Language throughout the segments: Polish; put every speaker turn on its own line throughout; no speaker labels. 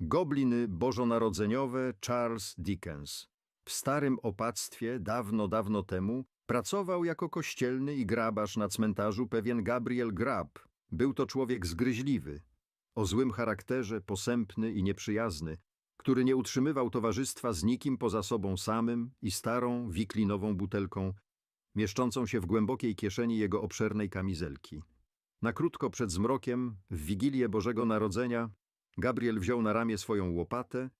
Gobliny bożonarodzeniowe Charles Dickens. W starym opactwie, dawno, dawno temu, pracował jako kościelny i grabarz na cmentarzu pewien Gabriel Grab. Był to człowiek zgryźliwy, o złym charakterze, posępny i nieprzyjazny, który nie utrzymywał towarzystwa z nikim poza sobą samym i starą, wiklinową butelką, mieszczącą się w głębokiej kieszeni jego obszernej kamizelki. Na krótko przed zmrokiem, w Wigilię Bożego Narodzenia, Gabriel wziął na ramię swoją łopatę,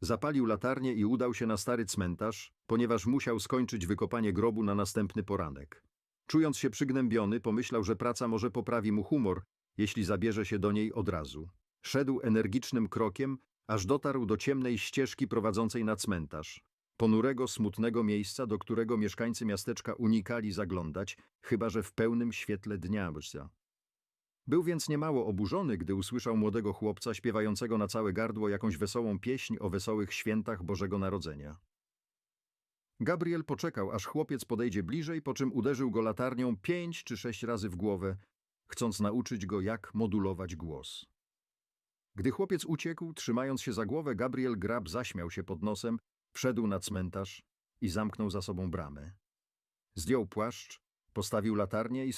zapalił latarnię i udał się na stary cmentarz, ponieważ musiał skończyć wykopanie grobu na następny poranek. Czując się przygnębiony, pomyślał, że praca może poprawi mu humor, jeśli zabierze się do niej od razu. Szedł energicznym krokiem, aż dotarł do ciemnej ścieżki prowadzącej na cmentarz. Ponurego, smutnego miejsca, do którego mieszkańcy miasteczka unikali zaglądać, chyba że w pełnym świetle dnia. Był więc niemało oburzony, gdy usłyszał młodego chłopca śpiewającego na całe gardło jakąś wesołą pieśń o wesołych świętach Bożego Narodzenia. Gabriel poczekał, aż chłopiec podejdzie bliżej, po czym uderzył go latarnią pięć czy sześć razy w głowę, chcąc nauczyć go, jak modulować głos. Gdy chłopiec uciekł, trzymając się za głowę, Gabriel Grab zaśmiał się pod nosem, wszedł na cmentarz i zamknął za sobą bramę. Zdjął płaszcz, postawił latarnię i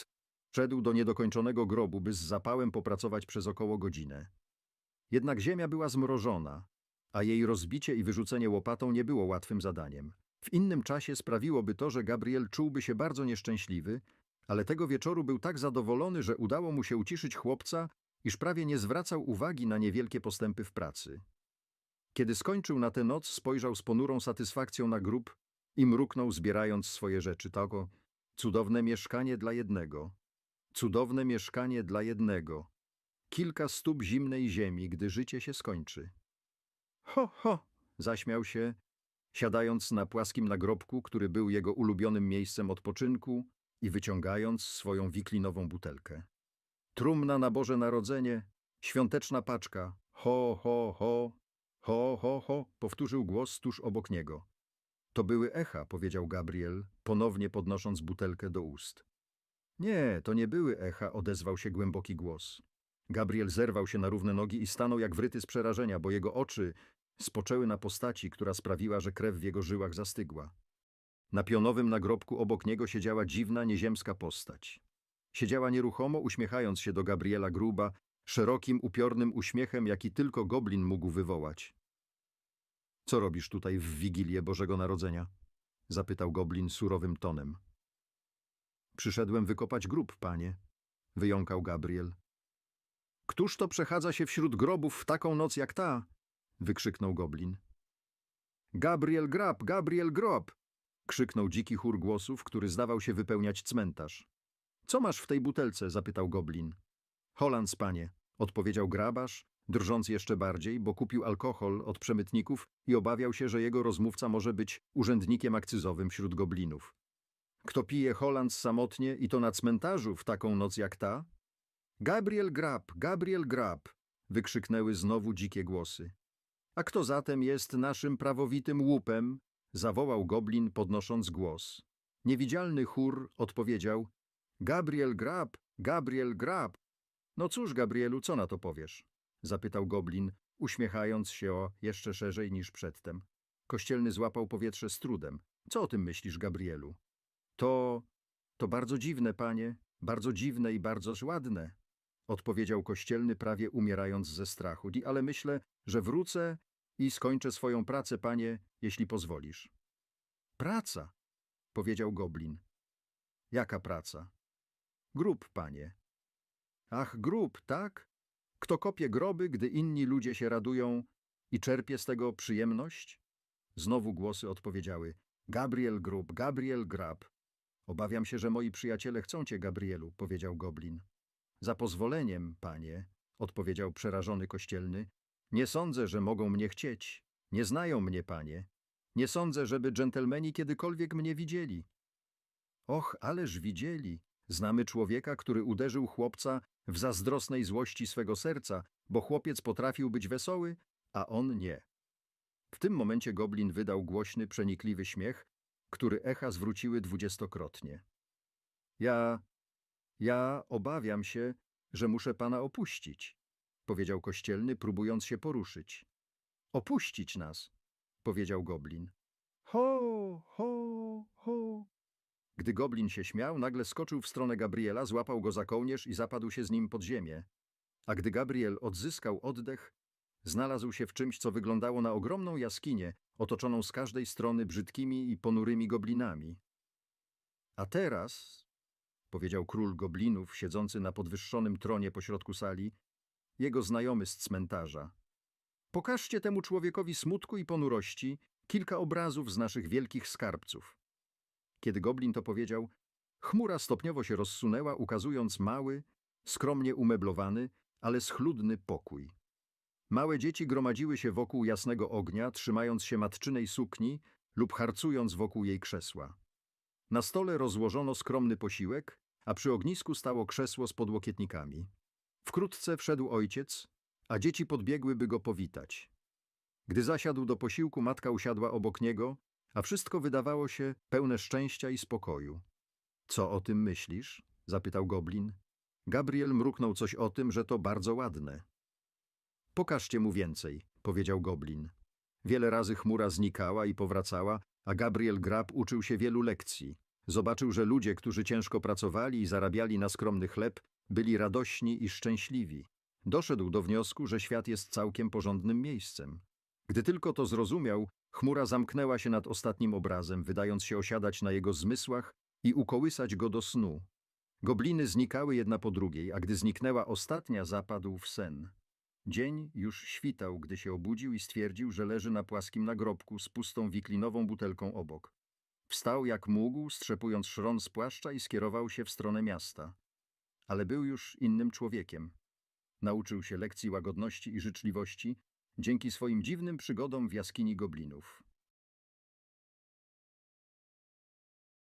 Wszedł do niedokończonego grobu, by z zapałem popracować przez około godzinę. Jednak ziemia była zmrożona, a jej rozbicie i wyrzucenie łopatą nie było łatwym zadaniem. W innym czasie sprawiłoby to, że Gabriel czułby się bardzo nieszczęśliwy, ale tego wieczoru był tak zadowolony, że udało mu się uciszyć chłopca, iż prawie nie zwracał uwagi na niewielkie postępy w pracy. Kiedy skończył na tę noc, spojrzał z ponurą satysfakcją na grób i mruknął, zbierając swoje rzeczy. Tako, cudowne mieszkanie dla jednego. Cudowne mieszkanie dla jednego. Kilka stóp zimnej ziemi, gdy życie się skończy. Ho, ho! zaśmiał się, siadając na płaskim nagrobku, który był jego ulubionym miejscem odpoczynku i wyciągając swoją wiklinową butelkę. Trumna na Boże Narodzenie, świąteczna paczka. Ho, ho, ho, ho, ho, ho, powtórzył głos tuż obok niego. To były echa, powiedział Gabriel, ponownie podnosząc butelkę do ust. Nie, to nie były echa, odezwał się głęboki głos. Gabriel zerwał się na równe nogi i stanął jak wryty z przerażenia, bo jego oczy spoczęły na postaci, która sprawiła, że krew w jego żyłach zastygła. Na pionowym nagrobku obok niego siedziała dziwna, nieziemska postać. Siedziała nieruchomo, uśmiechając się do Gabriela Gruba, szerokim, upiornym uśmiechem, jaki tylko goblin mógł wywołać. Co robisz tutaj w Wigilię Bożego Narodzenia? zapytał goblin surowym tonem. Przyszedłem wykopać grób, panie, wyjąkał Gabriel. Któż to przechadza się wśród grobów w taką noc jak ta? wykrzyknął goblin. Gabriel Grab, Gabriel Grob! krzyknął dziki chór głosów, który zdawał się wypełniać cmentarz. Co masz w tej butelce? zapytał goblin. Holands, panie, odpowiedział grabarz, drżąc jeszcze bardziej, bo kupił alkohol od przemytników i obawiał się, że jego rozmówca może być urzędnikiem akcyzowym wśród goblinów. Kto pije Holand samotnie i to na cmentarzu w taką noc jak ta? Gabriel Grab, Gabriel Grab! wykrzyknęły znowu dzikie głosy. A kto zatem jest naszym prawowitym łupem? zawołał goblin, podnosząc głos. Niewidzialny chór odpowiedział: Gabriel Grab, Gabriel Grab. No cóż, Gabrielu, co na to powiesz? zapytał goblin, uśmiechając się o jeszcze szerzej niż przedtem. Kościelny złapał powietrze z trudem. Co o tym myślisz, Gabrielu? To, to bardzo dziwne, panie, bardzo dziwne i bardzo ładne, odpowiedział kościelny prawie umierając ze strachu, ale myślę, że wrócę i skończę swoją pracę, panie, jeśli pozwolisz. Praca, powiedział goblin. Jaka praca? Grób, panie. Ach, grób, tak? Kto kopie groby, gdy inni ludzie się radują i czerpie z tego przyjemność? Znowu głosy odpowiedziały. Gabriel Grub, Gabriel Grab. Obawiam się, że moi przyjaciele chcą cię, Gabrielu, powiedział goblin. Za pozwoleniem, panie, odpowiedział przerażony kościelny. Nie sądzę, że mogą mnie chcieć. Nie znają mnie, panie. Nie sądzę, żeby dżentelmeni kiedykolwiek mnie widzieli. Och, ależ widzieli. Znamy człowieka, który uderzył chłopca w zazdrosnej złości swego serca, bo chłopiec potrafił być wesoły, a on nie. W tym momencie goblin wydał głośny, przenikliwy śmiech, który echa zwróciły dwudziestokrotnie. Ja, ja obawiam się, że muszę pana opuścić, powiedział kościelny, próbując się poruszyć. Opuścić nas, powiedział goblin. Ho, ho, ho. Gdy goblin się śmiał, nagle skoczył w stronę Gabriela, złapał go za kołnierz i zapadł się z nim pod ziemię. A gdy Gabriel odzyskał oddech, znalazł się w czymś, co wyglądało na ogromną jaskinię, otoczoną z każdej strony brzydkimi i ponurymi goblinami. A teraz, powiedział król goblinów, siedzący na podwyższonym tronie pośrodku sali, jego znajomy z cmentarza. Pokażcie temu człowiekowi smutku i ponurości kilka obrazów z naszych wielkich skarbców. Kiedy goblin to powiedział, chmura stopniowo się rozsunęła, ukazując mały, skromnie umeblowany, ale schludny pokój. Małe dzieci gromadziły się wokół jasnego ognia, trzymając się matczynej sukni lub harcując wokół jej krzesła. Na stole rozłożono skromny posiłek, a przy ognisku stało krzesło z podłokietnikami. Wkrótce wszedł ojciec, a dzieci podbiegły, by go powitać. Gdy zasiadł do posiłku, matka usiadła obok niego, a wszystko wydawało się pełne szczęścia i spokoju. Co o tym myślisz? zapytał goblin. Gabriel mruknął coś o tym, że to bardzo ładne. Pokażcie mu więcej, powiedział goblin. Wiele razy chmura znikała i powracała, a Gabriel Grab uczył się wielu lekcji. Zobaczył, że ludzie, którzy ciężko pracowali i zarabiali na skromny chleb, byli radośni i szczęśliwi. Doszedł do wniosku, że świat jest całkiem porządnym miejscem. Gdy tylko to zrozumiał, chmura zamknęła się nad ostatnim obrazem, wydając się osiadać na jego zmysłach i ukołysać go do snu. Gobliny znikały jedna po drugiej, a gdy zniknęła ostatnia, zapadł w sen. Dzień już świtał, gdy się obudził i stwierdził, że leży na płaskim nagrobku z pustą wiklinową butelką obok. Wstał jak mógł, strzepując szron z płaszcza i skierował się w stronę miasta. Ale był już innym człowiekiem. Nauczył się lekcji łagodności i życzliwości dzięki swoim dziwnym przygodom w jaskini goblinów.